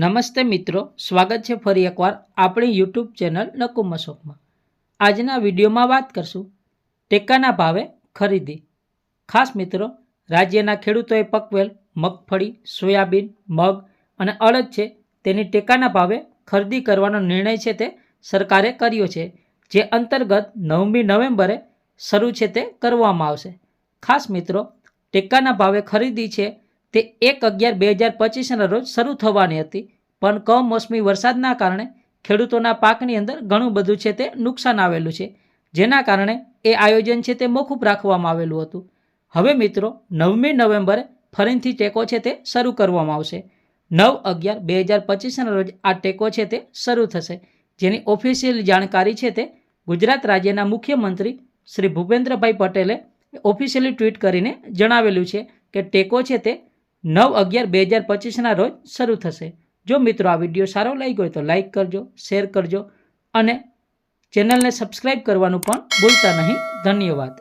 નમસ્તે મિત્રો, સ્વાગત છે ફરી એકવાર આપણી યુટ્યુબ ચેનલ નકુમ શોપમાં આજના વિડીયોમાં વાત કરશું ટેકાના ભાવે ખરીદી. ખાસ મિત્રો, રાજ્યના ખેડૂતોએ પકવેલ, મગફળી, સોયાબીન, મગ અને અડદ છે તેની ટેકાના ભાવે ખરીદી કરવાનો નિર્ણય છે તે સરકારે કર્યો છે, જે અંતર્ગત નવમી નવેમ્બરે શરૂ છે તે કરવામાં આવશે. ખાસ મિત્રો, ટેકાના ભાવે ખરીદી છે તે એક અગિયાર બે હજાર પચીસના રોજ શરૂ થવાની હતી. પણ કમોસમી વરસાદના કારણે ખેડૂતોના પાકની અંદર ઘણું બધું છે તે નુકસાન આવેલું છે. જેના કારણે એ આયોજન છે તે મોકૂફ રાખવામાં આવેલું હતું. હવે મિત્રો, નવમી નવેમ્બરે ફરીથી ટેકો છે તે શરૂ કરવામાં આવશે. નવ અગિયાર બે હજાર પચીસના રોજ આ ટેકો છે તે શરૂ થશે. જેની ઓફિશિયલ જાણકારી છે તે ગુજરાત રાજ્યના મુખ્યમંત્રી શ્રી ભૂપેન્દ્રભાઈ પટેલે ઓફિશિયલી ટ્વીટ કરીને જણાવેલું છે કે ટેકો છે તે નવ અગિયાર બે હજાર પચીસના રોજ શરૂ થશે. જો મિત્રો આ વીડિયો સારો લાગ્યો હોય તો લાઈક કરજો, શેર કરજો અને ચેનલને સબસ્ક્રાઈબ કરવાનું પણ ભૂલતા નહીં. ધન્યવાદ.